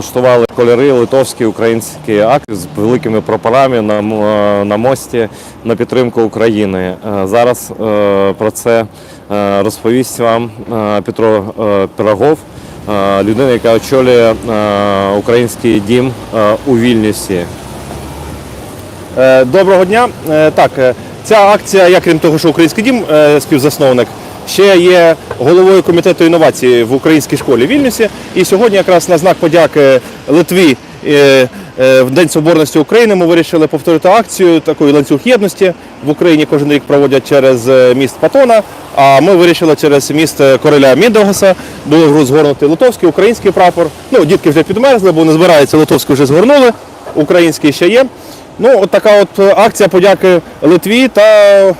влаштували кольори литовські українські акти з великими прапорами на, е, на мості на підтримку України. Е, Зараз е, про це розповість вам Петро Пирогов, людина, яка очолює український дім у Вільнюсі. Доброго дня. Так, ця акція, я крім того, що український дім співзасновник, ще є головою комітету інновацій в українській школі Вільнюсі. І сьогодні, якраз на знак подяки Литві е, е, в День Соборності України, ми вирішили повторити акцію такої ланцюг єдності в Україні. Кожен рік проводять через е, міст Патона. А ми вирішили через міст Короля Мідогаса було згорнути литовський, український прапор. Ну, дітки вже підмерзли, бо не збираються, литовський вже згорнули, український ще є. Ну, от така от акція подяки Литві та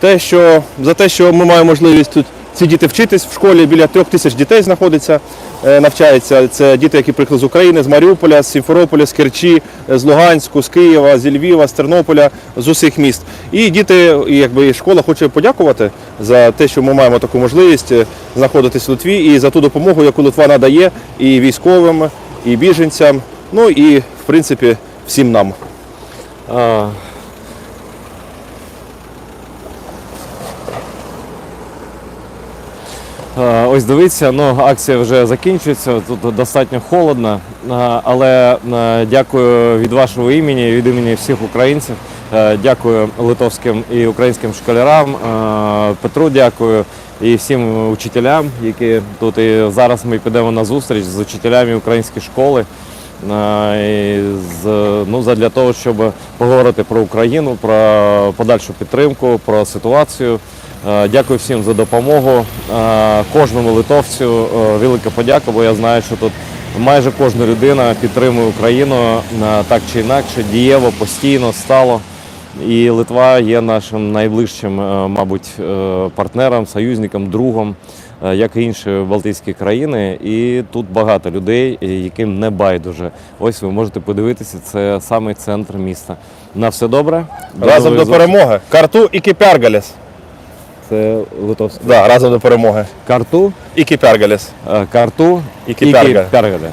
те, що, за те, що ми маємо можливість тут ці діти вчитись в школі. Біля трьох тисяч дітей знаходиться, е, навчаються. Це діти, які приїхали з України, з Маріуполя, з Сімферополя, з Керчі, з Луганську, з Києва, з Львова, з Тернополя, з усіх міст. І діти, якби школа хоче подякувати за те, що ми маємо таку можливість е, знаходитись в Литві і за ту допомогу, яку Литва надає і військовим, і біженцям, ну і в принципі всім нам. А, а, Ось дивіться, ну акція вже закінчується. Тут достатньо холодно, але дякую від вашого імені, від імені всіх українців. Е, Дякую литовським і українським школярам. е, Петру дякую і всім учителям, які тут і зараз ми підемо на зустріч з учителями української школи. Е, і з, ну, задля того, щоб поговорити про Україну, про подальшу підтримку, про ситуацію. Е, Дякую всім за допомогу. Е, Кожному литовцю е, велика подяка, бо я знаю, що тут майже кожна людина підтримує Україну так чи інакше, дієво, постійно, стало. І Литва є нашим найближчим, мабуть, партнером, союзником, другом, як і інші Балтійські країни. І тут багато людей, яким не байдуже. Ось ви можете подивитися, це саме центр міста. На все добре. Разом до перемоги. Карту і Кіпяргаліс. Це. Да, разом до перемоги. Карту, І Кіпяргаліс. е, карту І. Кіпяргаля.